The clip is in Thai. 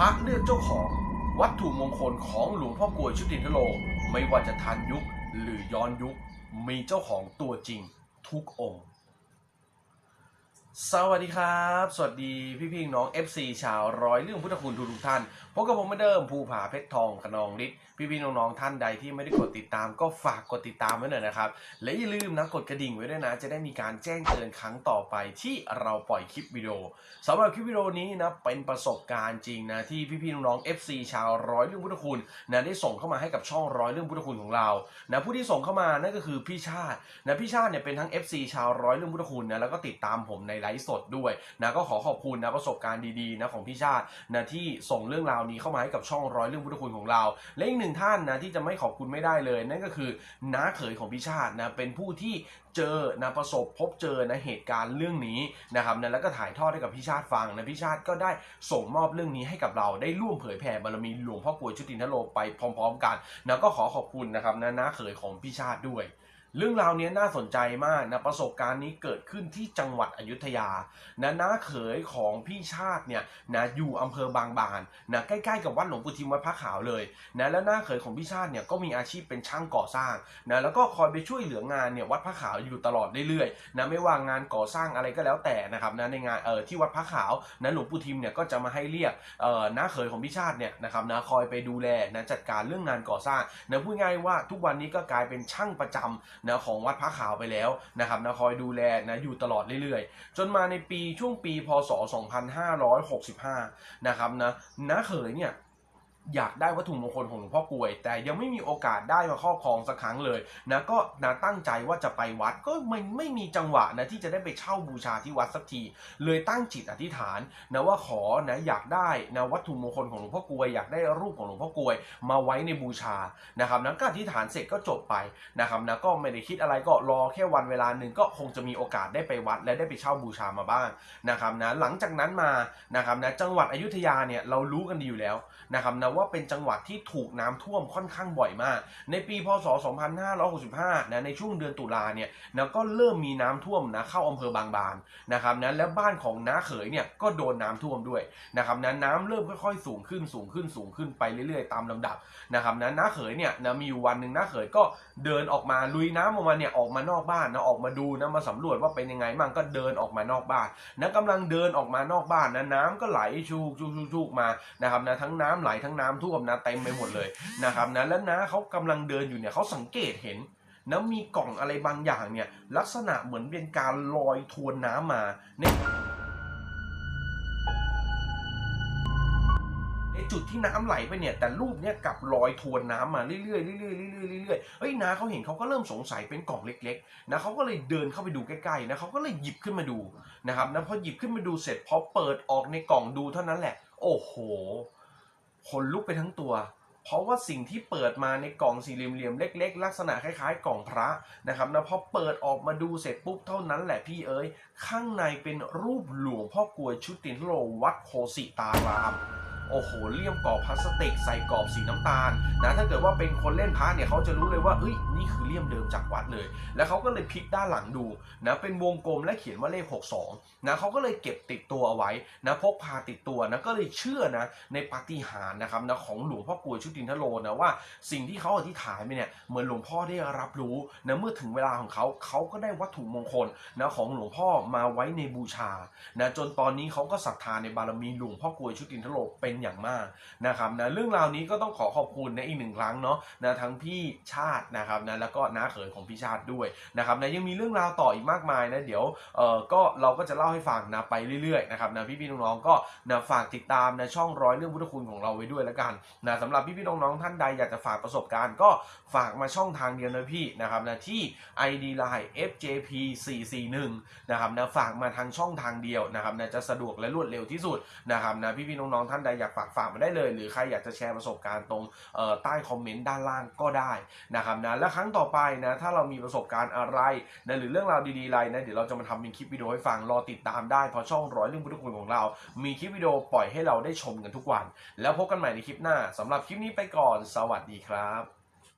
พระเลือกเจ้าของวัตถุมงคลของหลวงพ่อกลวยชุติทโล ไม่ว่าจะทันยุคหรือย้อนยุค มีเจ้าของตัวจริงทุกองค์ สวัสดีครับ สวัสดีพี่พี่น้อง FC ชาวร้อยเรื่องพุทธคุณทุกทุกท่านพบกับผมเหมือนเดิมภูผาเพชรทองขนองฤทธิ์พี่พี่น้องๆท่านใดที่ไม่ได้กดติดตาม ก็ฝากกดติดตามไว้หน่อยนะครับ และอย่าลืมนะกดกระดิ่งไว้ด้วยนะ จะได้มีการแจ้งเตือนครั้งต่อไปที่เราปล่อยคลิปวิดีโอสำหรับคลิปวิดีโอนี้นะเป็นประสบการณ์จริงนะที่พี่พี่น้องๆ FC ชาวร้อยเรื่องพุทธคุณนะได้ส่งเข้ามาให้กับช่องร้อยเรื่องพุทธคุณของเรานะผู้ที่ส่งเข้ามานั่นก็คือพี่ชาตินะพี่ชาติเนี่ยเป็นทั้ง FC ชาวร้อยเรื่องพุทธคุณนะแล้วก็ติดตามผมในลฟ์สดด้วยนะก็ขอขอบคุณนะประสบการณ์ดีๆนะของพี่ชาตินะที่ส่งเรื่องราวนี้เข้ามาให้กับช่องร้อยเรื่องพุทธคุณของเรา และอีกหนึ่งท่านนะที่จะไม่ขอบคุณไม่ได้เลย นั่นก็คือน้าเขยของพี่ชาตินะเป็นผู้ที่เจอนะประสบพบเจอนะเหตุการณ์เรื่องนี้นะครับนะแล้วก็ถ่ายทอดให้กับพี่ชาติฟังนะพี่ชาติก็ได้ส่งมอบเรื่องนี้ให้กับเราได้ร่วมเผยแผ่บารมีหลวงพ่อกลวยชุตินทโลไปพร้อม ๆ กันนะก็ขอขอบคุณนะครับนะน้าเขยของพี่ชาติด้วย เรื่องราวนี้น่าสนใจมากนะประสบการณ์นี้เกิดขึ้นที่จังหวัดอยุธยานะน้าเขยของพี่ชาติเนี่ยนะอยู่อำเภอบางบานนะใกล้ๆกับวัดหลวงปู่ทิมวัดพระขาวเลยนะแล้วน้าเขยของพี่ชาติเนี่ยก็มีอาชีพเป็นช่างก่อสร้างนะแล้วก็คอยไปช่วยเหลืองานเนี่ยวัดพระขาวอยู่ตลอดเรื่อยๆนะไม่ว่างานก่อสร้างอะไรก็แล้วแต่นะครับนะในงานเอ่อที่วัดพระขาวนะหลวงปู่ทิมเนี่ยก็จะมาให้เรียกเอ่อน้าเขยของพี่ชาติเนี่ยนะครับนะคอยไปดูแลนะจัดการเรื่องงานก่อสร้างนะพูดง่ายว่าทุกวันนี้ก็กลายเป็นช่างประจำนะของวัดพระขาวไปแล้วนะครับนะคอยดูแลนะอยู่ตลอดเรื่อยๆ จนมาในปีช่วงปีพศ 2565 นะครับนะน้าเขยเนี่ย อยากได้วัตถุมงคลของหลวงพ่อกลวย แต่ยังไม่มีโอกาสได้มาครอบครองสักครั้งเลยนะก็นะตั้งใจว่าจะไปวัดก็ไม่ไม่มีจังหวะนะที่จะได้ไปเช่าบูชาที่วัดสักที เลยตั้งจิตอธิษฐานนะว่าขอนะอยากได้นะวัตถุมงคลของหลวงพ่อกลวยอยากได้รูปของหลวงพ่อกลวย มาไว้ในบูชานะครับนะก็อธิษฐานเสร็จก็จบไปนะครับนะก็ไม่ได้คิดอะไรก็รอแค่วันเวลาหนึ่งก็คงจะมีโอกาสได้ไปวัด และได้ไปเช่าบูชามาบ้างนะครับนะหลังจากนั้นมานะครับนะจังหวัดอยุธยาเนี่ยเรารู้กันดีอยู่แล้วนะครับนะว่าเป็นจังหวัดที่ถูกน้ำท่วมค่อนข้างบ่อยมาก ในปีพศ 2565 นะในช่วงเดือนตุลาเนี่ยนะก็เริ่มมีน้ำท่วมนะเข้าอำเภอบางบานนะครับนะแล้วบ้านของน้าเขยเนี่ยก็โดนน้ำท่วมด้วยนะครับนะน้ำเริ่มค่อยๆสูงขึ้นสูงขึ้นสูงขึ้นไปเรื่อยๆ ตามลำดับนะครับนะน้าเขยเนี่ยนะมีอยู่วันหนึ่งน้าเขยก็เดินออกมาลุยน้ำออกมาเนี่ยออกมานอกบ้านนะออกมาดูนะมาสำรวจว่าเป็นยังไงมั่งก็เดินออกมานอกบ้านนะกำลังเดินออกมานอกบ้านนะน้ำก็ไหลชูกชูกชูกมานะครับนะทั้งน้ำไหลทั้งน้ำท่วมนะเต็มไปหมดเลยนะครับนะแล้วน้าเขากำลังเดินอยู่เนี่ยเขาสังเกตเห็นนะมีกล่องอะไรบางอย่างเนี่ยลักษณะเหมือนเป็นการลอยทวนน้ำมาในจุดที่น้ำไหลไปเนี่ยแต่รูปเนี่ยกลับลอยทวนน้ำมาเรื่อยๆเรื่อยๆเรื่อยๆเรื่อยๆเฮ้ยนาเขาเห็นเขาก็เริ่มสงสัยเป็นกล่องเล็กๆนะเขาก็เลยเดินเข้าไปดูใกล้ๆนะเขาก็เลยหยิบขึ้นมาดูนะครับนะพอหยิบขึ้นมาดูเสร็จพอเปิดออกในกล่องดูเท่านั้นแหละ โอ้โห ขนลุกไปทั้งตัว เพราะว่าสิ่งที่เปิดมาในกล่องสี่เหลี่ยมเล็ก ๆ ลักษณะคล้ายๆ กล่องพระนะครับนะพอเปิดออกมาดูเสร็จปุ๊บเท่านั้นแหละพี่เอ๋ยข้างในเป็นรูปหลวงพ่อกลวยชุดตินโลวัดโคสิตาราม โอ้โหเลี่ยมกรอบพลาสติกใส่กรอบสีน้ำตาลนะถ้าเกิดว่าเป็นคนเล่นพระเนี่ยเขาจะรู้เลยว่าเอ้ยนี่คือเลี่ยมเดิมจากวัดเลย แล้วเขาก็เลยพลิกด้านหลังดูนะเป็นวงกลมและเขียนว่าเลข 62นะเขาก็เลยเก็บติดตัวเอาไว้นะพกพาติดตัวนะก็เลยเชื่อนะในปาฏิหาริย์นะครับนะของหลวงพ่อกลวยชุตินทโลนะว่าสิ่งที่เขาอธิษฐานไปเนี่ยเหมือนหลวงพ่อได้รับรู้นะเมื่อถึงเวลาของเขาเขาก็ได้วัตถุมงคลนะของหลวงพ่อมาไว้ในบูชานะจนตอนนี้เขาก็ศรัทธาในบารมีหลวงพ่อกลวยชุตินทโลเป็นอย่างมากนะครับนะเรื่องราวนี้ก็ต้องขอขอบคุณนะอีกหนึ่งครั้งเนาะนะทั้งพี่ชาตินะครับนะแล้วก็น้าเขยของพี่ชาติด้วยนะครับนะยังมีเรื่องราวต่ออีกมากมายนะเดี๋ยวเออก็เราก็จะเล่าให้ฟังนะไปเรื่อยๆนะครับนะพี่ๆน้องๆก็นะฝากติดตามนะช่องร้อยเรื่องพุทธคุณของเราไว้ด้วยแล้วกันนะสำหรับพี่ๆน้องๆท่านใดอยากจะฝากประสบการณ์ ก็ฝากมาช่องทางเดียวนะพี่นะครับนะที่ ID Line FJP 441นะครับนะฝากมาทางช่องทางเดียวนะครับนะจะสะดวกและรวดเร็วที่สุดนะครับนะพี่ๆน้องๆท่านใดอยากฝากฝากมาได้เลย หรือใครอยากจะแชร์ประสบการณ์ตรงใต้คอมเมนต์ด้านล่างก็ได้นะครับนะและครั้งต่อไปนะถ้าเรามีประสบการณ์อะไรนะหรือเรื่องราวดีๆอะไรนะเดี๋ยวเราจะมาทำเป็นคลิปวิดีโอให้ฟังรอติดตามได้เพราะช่องร้อยเรื่องพุทธคุณของเรา มีคลิปวิดีโอปล่อยให้เราได้ชมกันทุกวัน แล้วพบกันใหม่ในคลิปหน้าสำหรับคลิปนี้ไปก่อน สวัสดีครับ